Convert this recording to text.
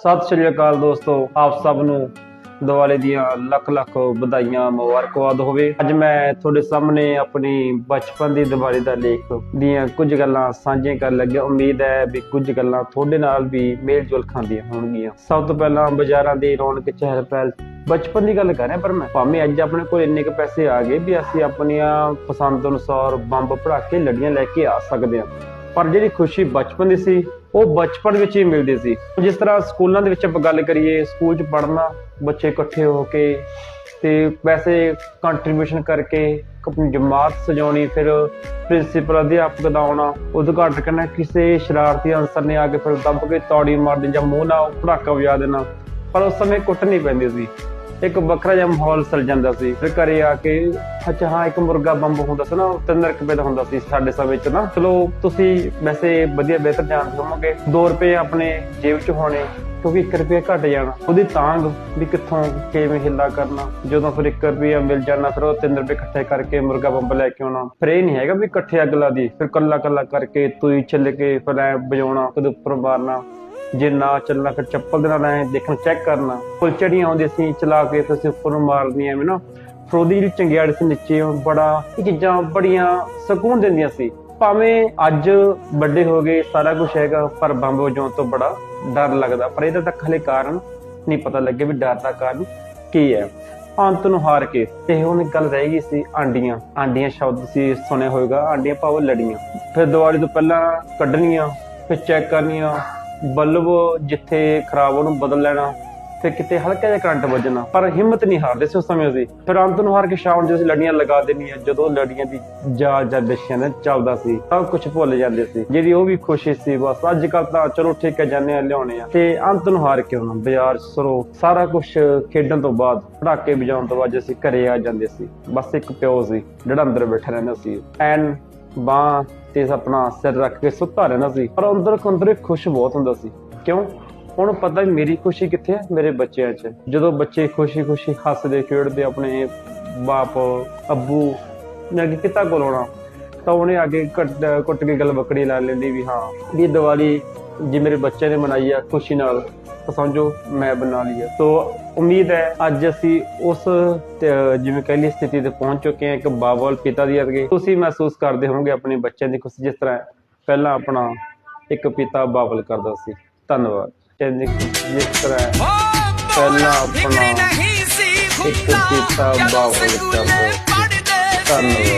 ਸਤਿ ਸ਼੍ਰੀ ਅਕਾਲ ਦੋਸਤੋ, ਆਪ ਸਭ ਨੂੰ ਦੀਵਾਲੀ ਦੀਆਂ ਲੱਖ ਲੱਖ ਵਧਾਈਆਂ, ਮੁਬਾਰਕਬਾਦ ਹੋਵੇ। ਅੱਜ ਮੈਂ ਤੁਹਾਡੇ ਸਾਹਮਣੇ ਆਪਣੀ ਬਚਪਨ ਦੀ ਦੀਵਾਲੀ ਦਾ ਲੇਖ ਦੀਆਂ ਕੁਝ ਗੱਲਾਂ ਸਾਂਝੀਆਂ ਕਰਨ ਲੱਗਿਆ। ਉਮੀਦ ਹੈ ਵੀ ਕੁਝ ਗੱਲਾਂ ਤੁਹਾਡੇ ਨਾਲ ਵੀ ਮੇਲ ਜੁਲ ਖਾਂਦੀਆਂ ਹੋਣਗੀਆਂ। ਸਭ ਤੋਂ ਪਹਿਲਾਂ ਬਾਜ਼ਾਰਾਂ ਦੀ ਰੌਣਕ, ਚਹਿਲ ਪਹਿਲ। ਬਚਪਨ ਦੀ ਗੱਲ ਕਰ ਰਿਹਾ ਪਰ ਮੈਂ, ਭਾਵੇਂ ਅੱਜ ਆਪਣੇ ਕੋਲ ਇੰਨੇ ਕੁ ਪੈਸੇ ਆ ਗਏ ਵੀ ਅਸੀਂ ਆਪਣੀਆਂ ਪਸੰਦ ਅਨੁਸਾਰ ਬੰਬ ਪੜਾਕੇ ਲੜੀਆਂ ਲੈ ਕੇ ਆ ਸਕਦੇ ਹਾਂ। ਪਰ ਜਿਹੜੀ ਖੁਸ਼ੀ ਬਚਪਨ ਦੀ ਸੀ ਉਹ ਬਚਪਨ ਵਿੱਚ ਹੀ ਮਿਲਦੀ ਸੀ। ਜਿਸ ਤਰ੍ਹਾਂ ਸਕੂਲਾਂ ਦੇ ਵਿੱਚ ਆਪਾਂ ਗੱਲ ਕਰੀਏ, ਸਕੂਲ 'ਚ ਪੜ੍ਹਨਾ, ਬੱਚੇ ਇਕੱਠੇ ਹੋ ਕੇ ਤੇ ਵੈਸੇ ਕੰਟਰੀਬਿਊਸ਼ਨ ਕਰਕੇ ਆਪਣੀ ਜਮਾਤ ਸਜਾਉਣੀ, ਫਿਰ ਪ੍ਰਿੰਸੀਪਲ ਅਧਿਆਪਕ ਦਾ ਆਉਣਾ, ਉਦਘਾਟਨ ਕਰਨਾ, ਕਿਸੇ ਸ਼ਰਾਰਤੀ ਅਨਸਰ ਨੇ ਆ ਕੇ ਫਿਰ ਦੱਬ ਕੇ ਤੌੜੀ ਮਾਰ ਦੇਣੀ ਜਾਂ ਮੂੰਹ ਨਾਲ ਭੜਾਕਾ ਵਜਾ ਦੇਣਾ, ਪਰ ਉਸ ਸਮੇਂ ਕੁੱਟ ਨਹੀਂ ਪੈਂਦੀ ਸੀ। ਇੱਕ ਵੱਖਰਾ ਜਿਹਾ ਮਾਹੌਲ ਸਲ ਜਾਂਦਾ ਸੀ। ਫਿਰ ਘਰੇ ਆ ਕੇ ਅੱਛਾ, ਹਾਂ, ਇੱਕ ਮੁਰਗਾ ਬੰਬ ਹੁੰਦਾ ਸੀ ਨਾ ਉਹ ਤਿੰਨ ਰੁਪਏ ਦਾ ਹੁੰਦਾ ਸੀ ਸਾਡੇ ਸਮੇਂ ਚ ਨਾ। ਚਲੋ, ਤੁਸੀਂ ਵੈਸੇ ਵਧੀਆ ਬਿਹਤਰ ਜਾਣਦੇ ਹੋਵੋਗੇ 2 ਰੁਪਏ ਆਪਣੇ ਜੇਬ ਚ ਹੋਣੇ, ਕਿਉਂਕਿ 1 ਰੁਪਏ ਘਟ ਜਾਣਾ। ਉਹਦੀ ਤਾਂਗ ਵੀ ਕਿੱਥੋਂ, ਕਿਵੇਂ ਹਿੱਲਾ ਕਰਨਾ। ਜਦੋਂ ਫਿਰ 1 ਰੁਪਏ ਮਿਲ ਜਾਣਾ ਫਿਰ ਉਹ 3 ਰੁਪਏ ਇਕੱਠੇ ਕਰਕੇ ਮੁਰਗਾ ਬੰਬ ਲੈ ਕੇ ਆਉਣਾ। ਫਿਰ ਇਹ ਨਹੀਂ ਹੈਗਾ ਵੀ ਇਕੱਠੇ ਅੱਗ ਲਾ ਦੀ ਫਿਰ ਕੱਲਾ ਕੱਲਾ ਕਰਕੇ ਤੂੰ ਛਿੱਲ ਕੇ, ਫਿਰ ਐ ਵਜਾਉਣਾ, ਕਦੇ ਉੱਪਰ ਮਾਰਨਾ। ਜੇ ਨਾ ਚੱਲਣਾ, ਫਿਰ ਚੱਪਲ ਦੇ ਨਾਲ ਐ ਦੇਖਣ ਚੈੱਕ ਕਰਨਾ। ਫੁੱਲਚੜੀਆਂ ਆਉਂਦੀਆਂ ਸੀ, ਚਲਾ ਕੇ ਫਿਰ ਅਸੀਂ ਉੱਪਰ ਨੂੰ ਐਵੇਂ ਨਾ। ਫਿਰ ਉਹਦੀ ਜਿਹੜੀ ਚੰਗਿਆੜ ਸੀ ਨੀਚੇ ਬੜਾ ਇਹ ਚੀਜ਼ਾਂ ਬੜੀਆਂ ਸਕੂਨ ਦਿੰਦੀਆਂ ਸੀ। ਭਾਵੇਂ ਅੱਜ ਵੱਡੇ ਹੋ ਗਏ, ਸਾਰਾ ਕੁਝ ਹੈਗਾ, ਪਰ ਬੰਬ ਵਜਾਉਣ ਤੋਂ ਬੜਾ ਡਰ ਲੱਗਦਾ। ਪਰ ਇਹਦਾ ਤਾਂ ਹਲੇ ਕਾਰਨ ਨਹੀਂ ਪਤਾ ਲੱਗੇ ਵੀ ਡਰ ਦਾ ਕਾਰਨ ਕੀ ਹੈ। ਅੰਤ ਨੂੰ ਹਾਰ ਕੇ, ਤੇ ਹੁਣ ਗੱਲ ਰਹਿ ਗਈ ਸੀ ਆਂਡੀਆਂ। ਆਂਡੀਆਂ ਸ਼ਬਦ ਸੀ, ਸੁਣਿਆ ਹੋਵੇਗਾ ਆਂਡੀਆਂ ਭਾਵੇਂ ਲੜੀਆਂ। ਫਿਰ ਦੀਵਾਲੀ ਤੋਂ ਪਹਿਲਾਂ ਕੱਢਣੀਆਂ, ਫਿਰ ਚੈੱਕ ਕਰਨੀਆਂ। ਬਲਬ ਜਿੱਥੇ ਖਰਾਬ ਉਹਨੂੰ ਬਦਲ ਲੈਣਾ, ਤੇ ਕਿਤੇ ਹਲਕਾ ਜਿਹਾ ਕਰੰਟ ਵੱਜਣਾ, ਪਰ ਹਿੰਮਤ ਨਹੀਂ ਹਾਰਦੇ ਸੀ ਉਸ ਸਮੇਂ ਅਸੀਂ। ਫਿਰ ਅੰਤ ਨੂੰ ਹਾਰ ਕੇ ਸ਼ਾਮ ਨੂੰ ਅਸੀਂ ਲੜੀਆਂ ਲਗਾ ਦੇਣੀਆਂ ਜਦੋਂ ਲੜੀਆਂ ਦੀ ਜਾ ਜਾਂ ਨੇ ਚੱਲਦਾ ਸੀ ਸਭ ਕੁਝ ਭੁੱਲ ਜਾਂਦੇ ਸੀ। ਜਿਹੜੀ ਉਹ ਵੀ ਖੁਸ਼ੀ ਸੀ, ਬਸ ਅੱਜ ਕੱਲ ਤਾਂ ਚਲੋ ਠੀਕ ਹੈ ਜਾਂਦੇ ਆ ਲਿਆਉਣੇ ਆ ਤੇ ਅੰਤ ਨੂੰ ਹਾਰ ਕੇ ਹੁਣ ਬਾਜ਼ਾਰ, ਸਰੋ, ਸਾਰਾ ਕੁਝ ਖੇਡਣ ਤੋਂ ਬਾਅਦ ਪੜਾਕੇ ਵਜਾਉਣ ਤੋਂ ਬਾਅਦ ਅਸੀਂ ਘਰੇ ਆ ਜਾਂਦੇ ਸੀ। ਬਸ ਇੱਕ ਪਿਓ ਸੀ, ਜਿਹੜਾ ਅੰਦਰ ਬੈਠਾ ਰਹਿੰਦਾ ਸੀ। ਐਨ, ਬਾਹ ਤੇ ਆਪਣਾ ਸਿਰ ਰੱਖ ਕੇ ਸੁੱਤਾ ਰਹਿੰਦਾ ਸੀ। ਪਰ ਅੰਦਰ ਅੰਦਰ ਖੁਸ਼ ਬਹੁਤ ਹੁੰਦਾ ਸੀ। ਕਿਉਂ? ਹੁਣ ਪਤਾ ਵੀ ਮੇਰੀ ਖੁਸ਼ੀ ਕਿੱਥੇ ਹੈ? ਮੇਰੇ ਬੱਚਿਆਂ 'ਚ। ਜਦੋਂ ਬੱਚੇ ਖੁਸ਼ੀ-ਖੁਸ਼ੀ ਹੱਸਦੇ, ਖੇਡਦੇ, ਆਪਣੇ ਬਾਪ, ਅੱਬੂ ਨੇ ਅੱਗੇ ਕਿਤਾ ਕੋਲ ਆਉਣਾ? ਤਾਂ ਉਹਨੇ ਅੱਗੇ ਕੱਟ ਕੁੱਟ ਕੇ ਗੱਲ ਬੱਕੜੀ ਲਾ ਲੈਂਦੀ ਵੀ ਹਾਂ, ਵੀ ਦੀਵਾਲੀ ਜੇ ਮੇਰੇ ਬੱਚੇ ਨੇ ਮਨਾਈ ਆ ਖੁਸ਼ੀ ਨਾਲ ਤਾਂ ਸਮਝੋ ਮੈਂ ਬਣਾ ਲਈ ਹੈ ਸੋ ਉਮੀਦ ਹੈ ਅੱਜ ਅਸੀਂ ਉਸ ਜਿਵੇਂ ਕਹਿ ਲਈ ਸਥਿਤੀ ਤੇ ਪਹੁੰਚ ਚੁੱਕੇ ਹਾਂ ਇੱਕ ਬਾਬਲ ਪਿਤਾ ਦੀ ਅਰਗੇ ਤੁਸੀਂ ਮਹਿਸੂਸ ਕਰਦੇ ਹੋਵੋਗੇ ਆਪਣੇ ਬੱਚਿਆਂ ਦੀ ਖੁਸ਼ੀ ਜਿਸ ਤਰ੍ਹਾਂ ਪਹਿਲਾਂ ਆਪਣਾ ਇੱਕ ਪਿਤਾ ਬਾਬਲ ਕਰਦਾ ਸੀ। ਧੰਨਵਾਦ। ਜਿਸ ਤਰ੍ਹਾਂ ਪਹਿਲਾਂ ਆਪਣਾ ਇੱਕ ਪਿਤਾ ਬਾਬਲ ਕਰਦਾ ਸੀ। ਧੰਨਵਾਦ।